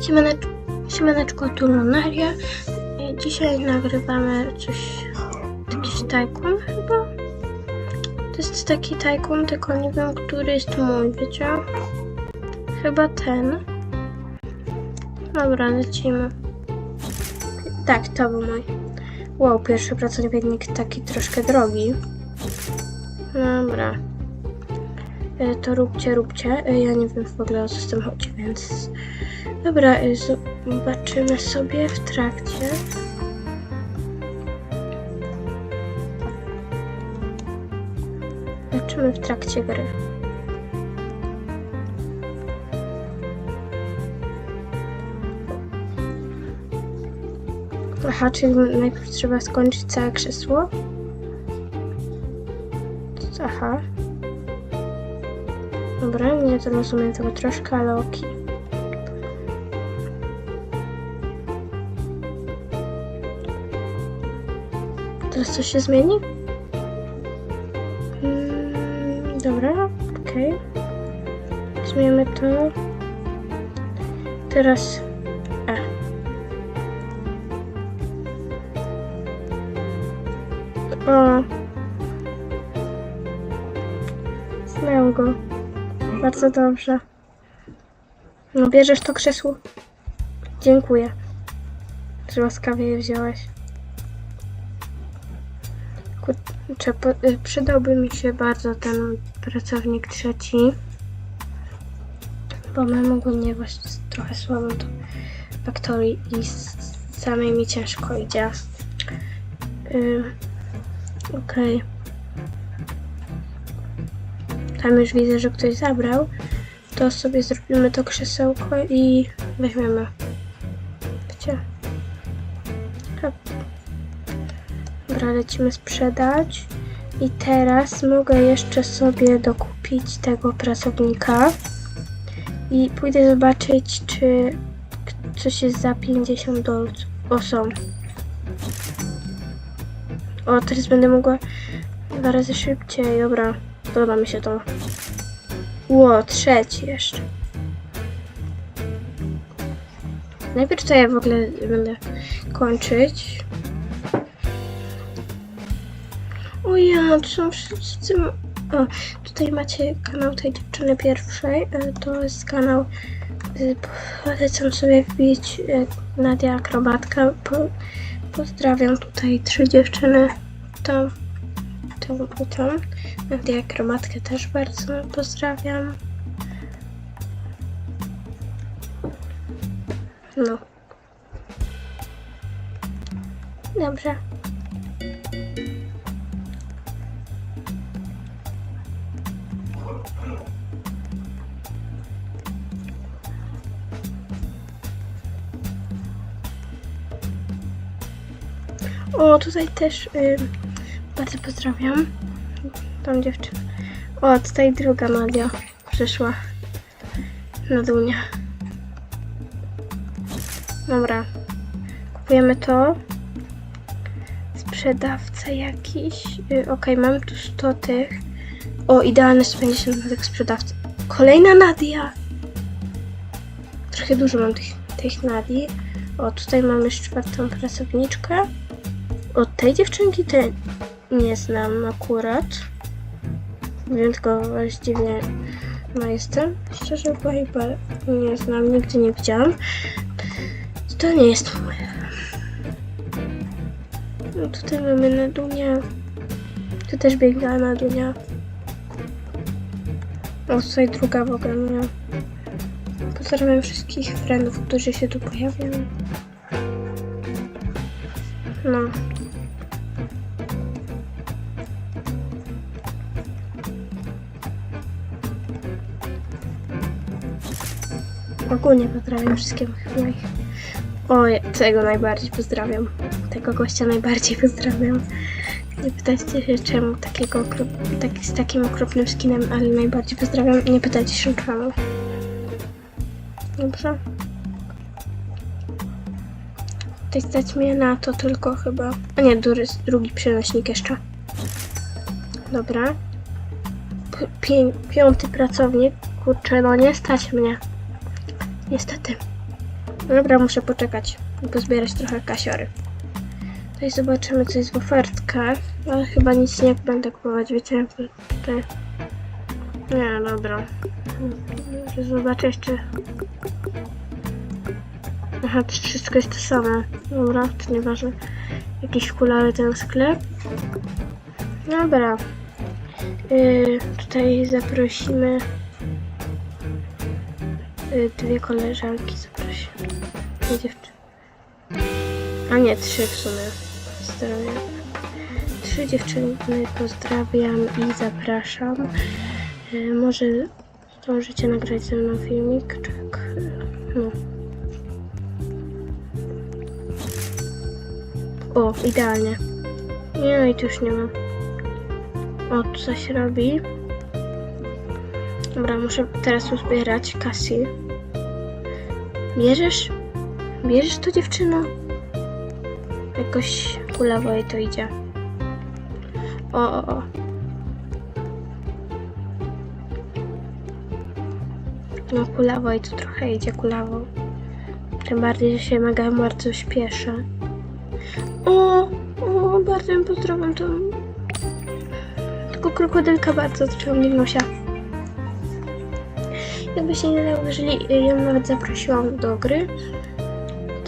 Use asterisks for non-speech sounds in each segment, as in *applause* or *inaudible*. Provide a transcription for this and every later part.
Siemaneczko, siemaneczko tu Lunaria. Dzisiaj nagrywamy coś, jakiś tajkun chyba. To jest taki tajkun, tylko nie wiem, który jest mój, wiecie? Chyba ten. Dobra, lecimy. Tak, to był mój. Wow, pierwszy pracownik taki troszkę drogi. Dobra. E, To róbcie, róbcie. E, Ja nie wiem w ogóle o co z tym chodzi, więc... Dobra, e, zobaczymy sobie w trakcie. Zobaczymy w trakcie gry. Aha, czyli najpierw trzeba skończyć całe krzesło? Aha. Dobra, nie to rozumiem tego troszkę, ale okej. Teraz coś się zmieni? Mm, dobra, okej. Zmieniamy to. Teraz E. O. Znam go. Bardzo dobrze. No bierzesz to krzesło? Dziękuję, że łaskawie je wziąłeś. Przydałby mi się bardzo ten pracownik trzeci. Bo mam ogólnie właśnie trochę słabą tą faktorię i samej mi ciężko idzie. Ym, Okej. Tam już widzę, że ktoś zabrał. To sobie zrobimy to krzesełko i weźmiemy. Gdzie? Dobra, lecimy sprzedać. I teraz mogę jeszcze sobie dokupić tego pracownika. I pójdę zobaczyć, czy coś jest za 50 dolców. O, są. O, teraz będę mogła dwa razy szybciej. Dobra, podoba mi się to. Ło, trzeci jeszcze. Najpierw to ja w ogóle będę kończyć. Ja, są wszyscy... O, tutaj macie kanał tej dziewczyny pierwszej. E, To jest kanał... e, Polecam sobie wbić e, Nadia Akrobatka. Po, pozdrawiam tutaj trzy dziewczyny. Tą, tą i tą. Nadię Akrobatkę też bardzo pozdrawiam. No. Dobrze. O, tutaj też y, bardzo pozdrawiam tą dziewczynę. O, tutaj druga Nadia przyszła na dunia. Dobra. Kupujemy to. Sprzedawca jakiś. Y, Okej, mam tu 100 tych. O, idealne 150 na tych sprzedawcy. Kolejna Nadia! Trochę dużo mam tych, tych Nadii. O, tutaj mamy już czwartą pracowniczkę. Od tej dziewczynki to nie znam akurat. Wyjątkowo właściwie no jestem. Szczerze bo chyba nie znam, nigdy nie widziałam. To nie jest moje. No tutaj mamy na dunia. Tu też biegła na dunia. O, tutaj druga w ogóle miała. Pozdrawiam wszystkich friendów, którzy się tu pojawiają. No. Ogólnie pozdrawiam wszystkich moich. O, tego najbardziej pozdrawiam. Tego gościa najbardziej *laughs* pozdrawiam. Nie pytajcie się czemu takiego taki, z takim okropnym skinem, ale najbardziej pozdrawiam. Nie pytajcie się czemu. Dobrze? Tutaj stać mnie na to tylko chyba. A nie, drugi, drugi przenośnik jeszcze. Dobra. P- piąty pracownik. Kurczę, no nie stać mnie. Niestety. Dobra, muszę poczekać i pozbierać trochę kasiory. Tutaj zobaczymy, co jest w ofertkach, ale chyba nic nie będę kupować, wiecie, tutaj... Nie, dobra. Zobaczę jeszcze... Aha, to wszystko jest to samo. Dobra, to nieważne. Jakiś kulary ten sklep. Dobra. Yy, tutaj zaprosimy dwie koleżanki zaprosimy. Dwie dziewczyny. A nie, trzy w sumie. Zdrowie. Trzy dziewczyny pozdrawiam i zapraszam. Yy, może zdążycie nagrać ze mną filmik? Tak. No. O, idealnie. Nie, no i tu już nie ma. O, tu coś robi. Dobra, muszę teraz uzbierać Cassie. Bierzesz? Bierzesz to dziewczyno? Jakoś kulawo jej to idzie. O, o, o. No kulawo jej to trochę idzie kulawo. Tym bardziej, że się mega bardzo śpieszę. O, o, bardzo ją pozdrawiam to. Tylko krokodylka bardzo ciągnie się. Jakbyście nie zauważyli, ją nawet zaprosiłam do gry.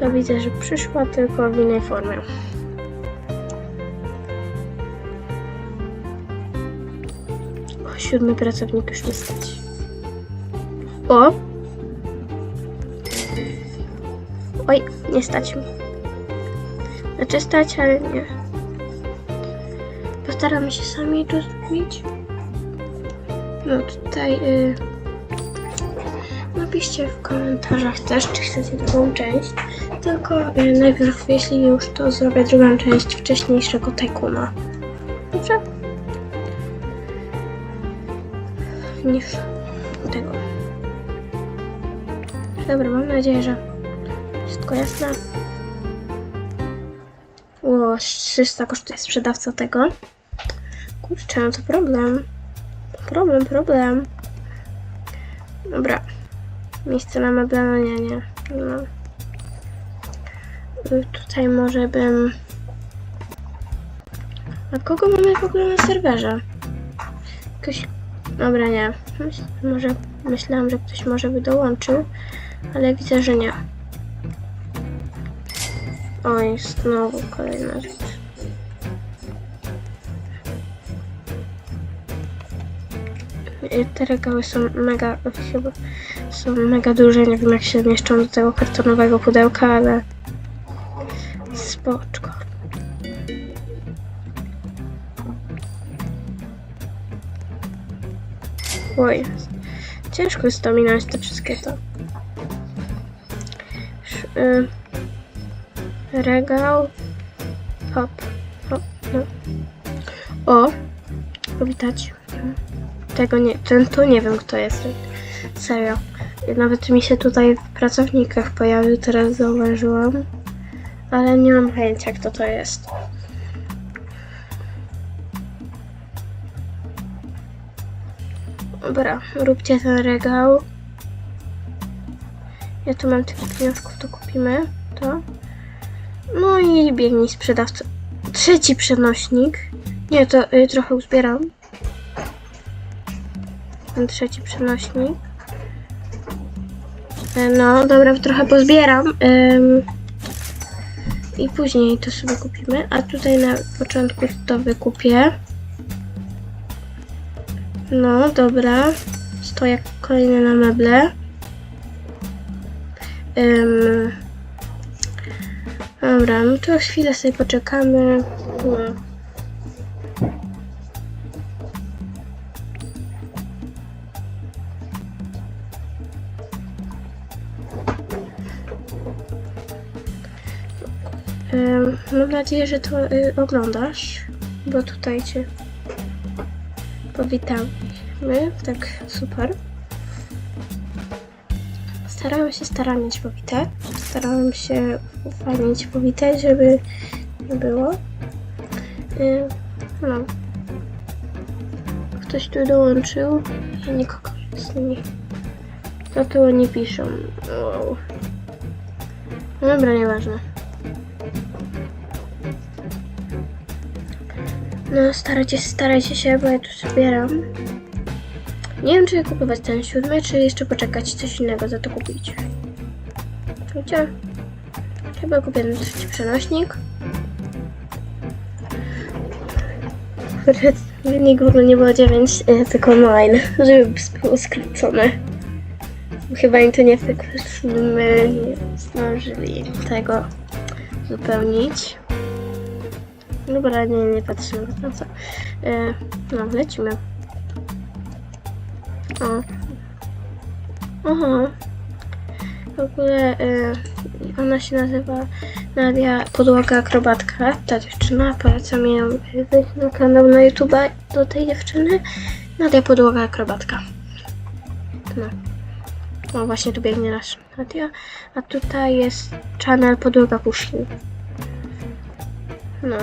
To widzę, że przyszła tylko w innej formie. O, siódmy pracownik już mi stać. O! Oj, nie stać mi. Znaczy stać, ale nie. Postaramy się sami to zrobić. No tutaj y, napiszcie w komentarzach też, czy chcecie drugą część. Tylko y, najpierw, jeśli już, to zrobię drugą część wcześniejszego Tajkuna. Dobrze? Niż tego. Dobra, mam nadzieję, że wszystko jasne. O, 300 kosztuje sprzedawca tego. Kurczę, no to problem. Problem, problem. Dobra. Miejsce na meble, no nie, nie. No. Y, Tutaj może bym... A kogo mamy w ogóle na serwerze? Jakoś... Dobra, nie. Może myślałam, że ktoś może by dołączył, ale widzę, że nie. Oj, znowu kolejna rzecz. I Te regały są mega, chyba są mega duże, nie wiem jak się mieszczą do tego kartonowego pudełka, ale spoczko. Oj, ciężko jest to minąć te wszystkie to. Y, regał. Hop, hop, no. O, powitać. Tego nie, ten to nie wiem kto jest. Serio. Nawet mi się tutaj w pracownikach pojawił, teraz zauważyłam. Ale nie mam pojęcia kto to jest. Dobra, róbcie ten regał. Ja tu mam tylko pieniążków, to kupimy to. No i biegnij sprzedawca. Trzeci przenośnik. Nie, to y, trochę uzbieram. Ten trzeci przenośnik. E, No, dobra, trochę pozbieram. Ym, I później to sobie kupimy. A tutaj na początku to wykupię. No, dobra. Stojak kolejny na meble. Ym, Dobra, no to chwilę sobie poczekamy. No. Mam nadzieję, że to y, oglądasz, bo tutaj cię powitamy. Tak, super. Starałem się starannie Cię powitać. Starałem się fajnie Cię powitać, żeby nie było. Y, No. Ktoś tu dołączył. Ja nikogo z nimi. To tu nie piszą. Wow. Dobra, nieważne. No, starajcie, starajcie się, bo ja tu zbieram. Nie wiem, czy kupować ten siódmy, czy jeszcze poczekać coś innego za to kupić. Wiecie? Chyba kupię ten trzeci przenośnik. Wynik w ogóle nie było 9, e, tylko 9, *laughs* żeby było skrócone. Chyba im to nie my nie zdążyli tego zupełnić. Dobra, nie, nie patrzymy na co. E, no, lecimy. O. Aha. W ogóle e, ona się nazywa Nadia Podłoga Akrobatka. Ta dziewczyna, polecam ją wejść na kanał na YouTube do tej dziewczyny. Nadia Podłoga Akrobatka. No. O, właśnie tu biegnie nasz Nadia. A tutaj jest channel Podłoga Puszki. No,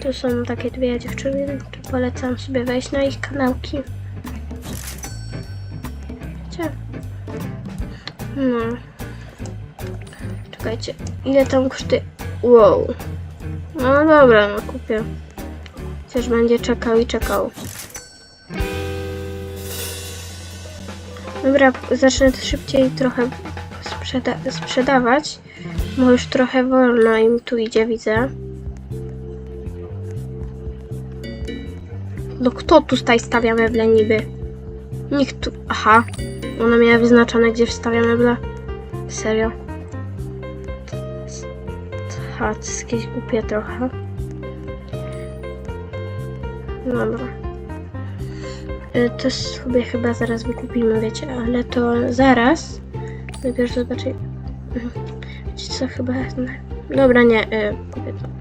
to są takie dwie dziewczyny. Tu polecam sobie wejść na ich kanałki. Wiecie? No. Czekajcie, ile tam kosztuje? Wow. No dobra, no kupię. Chociaż będzie czekał i czekał. Dobra, zacznę to szybciej trochę sprzeda sprzedawać. Bo już trochę wolno im tu idzie, widzę. No kto tu tutaj stawia meble niby? Nikt tu... Aha. Ona miała wyznaczone, gdzie wstawia meble. Serio. Aha, to jest jakieś głupie trochę. Dobra. Y, To sobie chyba zaraz wykupimy, wiecie, ale to zaraz. Najpierw zobaczę. Mhm. Wiecie co, chyba... Dobra, nie, y, kupię to.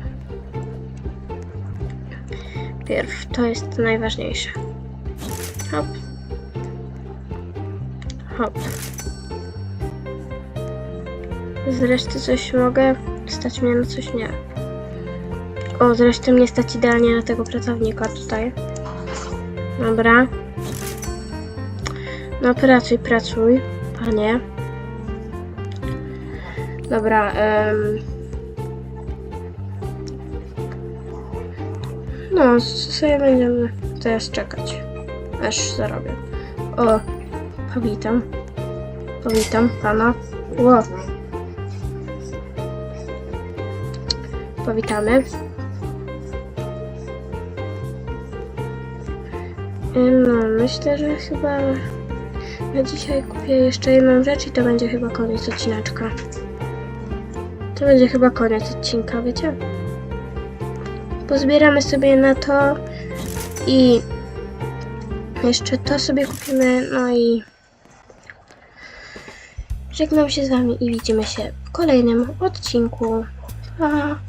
Pierw, to jest najważniejsze. Hop. Hop. Z reszty coś mogę? Stać mnie na coś? Nie. O, zresztą mnie stać idealnie na tego pracownika tutaj. Dobra. No pracuj, pracuj, panie. Dobra, em. No, sobie będziemy teraz czekać, aż zarobię. O, powitam. Powitam pana. Ło. Powitamy. No, myślę, że chyba na dzisiaj kupię jeszcze jedną rzecz i to będzie chyba koniec odcineczka. To będzie chyba koniec odcinka, wiecie? Pozbieramy sobie na to i jeszcze to sobie kupimy, no i żegnam się z wami i widzimy się w kolejnym odcinku. Pa!